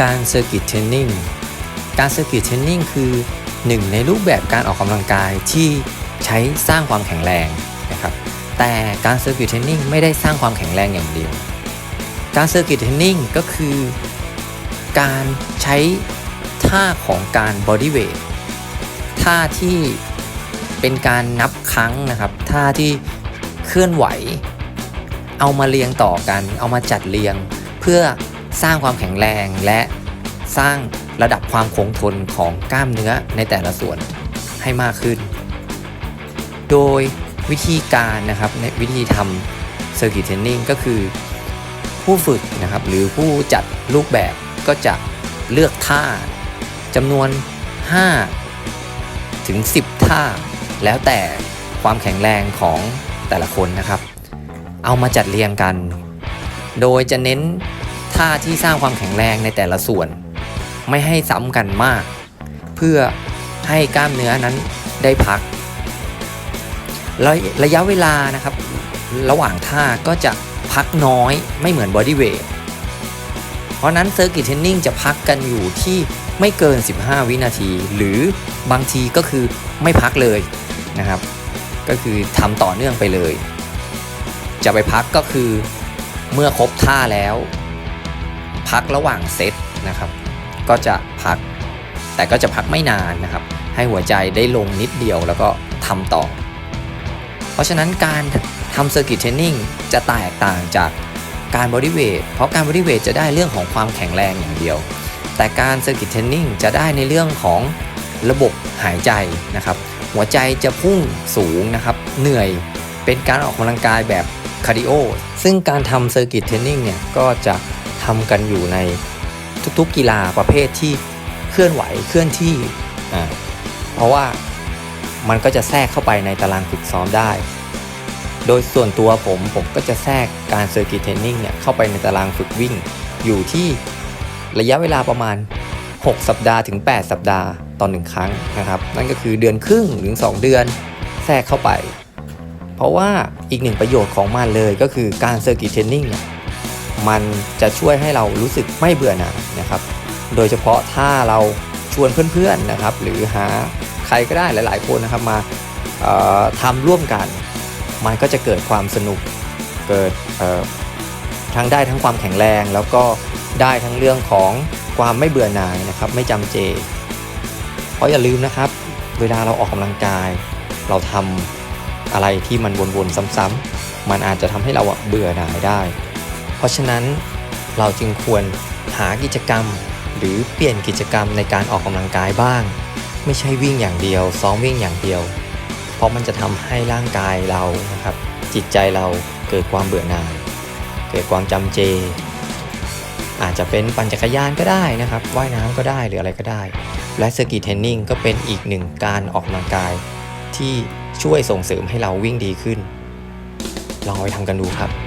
การเซอร์กิตเทรนนิ่งการเซอร์กิตเทรนนิ่งคือหนึ่งในรูปแบบการออกกำลังกายที่ใช้สร้างความแข็งแรงนะครับแต่การเซอร์กิตเทรนนิ่งไม่ได้สร้างความแข็งแรงอย่างเดียว การเซอร์กิตเทรนนิ่งก็คือการใช้ท่าของการบอดี้เวทท่าที่เป็นการนับครั้งนะครับท่าที่เคลื่อนไหว เอามาเรียงต่อกัน เอามาจัดเรียงเพื่อ สร้างความแข็งแรงและสร้างระดับความคงทนของกล้ามเนื้อในแต่ละส่วนให้มากขึ้น โดยวิธีการนะครับในวิธีทำเซอร์กิตเทรนนิ่งก็คือ ผู้ฝึกนะครับหรือผู้จัดรูปแบบก็จะเลือกท่าจำนวน 5 ถึง 10 ท่า แล้วแต่ความแข็งแรงของแต่ละคนนะครับ เอามาจัดเรียงกัน โดยจะเน้น ท่าที่สร้างความแข็งแรงในแต่ละส่วน ไม่ให้ซ้ำกันมาก เพื่อให้กล้ามเนื้อนั้นได้พักระระยะเวลานะครับ ระหว่างท่าก็จะพักน้อยไม่เหมือนบอดี้เวทเพราะนั้นเซอร์กิตเทนนิ่งจะพักกันอยู่ที่ไม่เกิน 15 วินาที หรือบางทีก็คือไม่พักเลยนะครับ ก็คือทำต่อเนื่องไปเลย จะไปพักก็คือเมื่อครบท่าแล้ว พักระหว่างเซตนะครับ ก็จะพัก แต่ก็จะพักไม่นานนะครับ ให้หัวใจได้ลงนิดเดียวแล้วก็ทำต่อ เพราะฉะนั้นการทำเซอร์กิตเทรนนิ่งจะแตกต่างจากการบอดี้เวทเพราะการบอดี้เวทจะได้เรื่องของความแข็งแรงอย่างเดียว แต่การเซอร์กิตเทรนนิ่งจะได้ในเรื่องของระบบหายใจนะครับ หัวใจจะพุ่งสูงนะครับ เหนื่อยเป็นการออกกำลังกายแบบคาร์ดิโอซึ่งการทำเซอร์กิตเทรนนิ่งเนี่ยก็จะ ทำกันอยู่ในทุกๆกีฬาประเภทที่เคลื่อนไหวเคลื่อนที่อ่าเพราะว่ามันก็จะแทรกเข้าไปในตารางฝึกซ้อมได้ โดยส่วนตัวผมผมก็จะแทรกการเซอร์กิตเทรนนิ่งเนี่ยเข้าไปในตารางฝึกวิ่ง อยู่ที่ระยะเวลาประมาณ 6 สัปดาห์ถึง 8 สัปดาห์ต่อหนึ่งครั้งนะครับ นั่นก็คือเดือนครึ่งถึง 2 เดือนแทรกเข้าไป เพราะว่าอีกหนึ่งประโยชน์ของมันเลยก็คือการเซอร์กิตเทรนนิ่งเนี่ย มันจะช่วยให้เรารู้สึกไม่เบื่อหน่ายนะครับ โดยเฉพาะถ้าเราชวนเพื่อนๆนะครับ หรือหาใครก็ได้หลาย ๆ คนนะครับมาทำร่วมกัน มันก็จะเกิดความสนุกเกิดทั้งได้ทั้งความแข็งแรง แล้วก็ได้ทั้งเรื่องของความไม่เบื่อหน่ายนะครับ ไม่จำเจ เพราะอย่าลืมนะครับ เวลาเราออกกำลังกาย เราทำอะไรที่มันวนๆซ้ำๆมันอาจจะทำให้เราเบื่อหน่ายได้ เพราะฉะนั้นเราจึงควรหากิจกรรม หรือเปลี่ยนกิจกรรมในการออกกำลังกายบ้าง ไม่ใช่วิ่งอย่างเดียว ซ้อมวิ่งอย่างเดียว เพราะมันจะทำให้ร่างกายเรานะครับ จิตใจเราเกิดความเบื่อหน่าย เกิดความจำเจ อาจจะเป็นปั่นจักรยานก็ได้นะครับว่ายน้ำก็ได้หรืออะไรก็ได้ และสกีเทรนนิ่งก็เป็นอีกหนึ่งการออกกำลังกาย ที่ช่วยส่งเสริมให้เราวิ่งดีขึ้น ลองไปทำกันดูครับ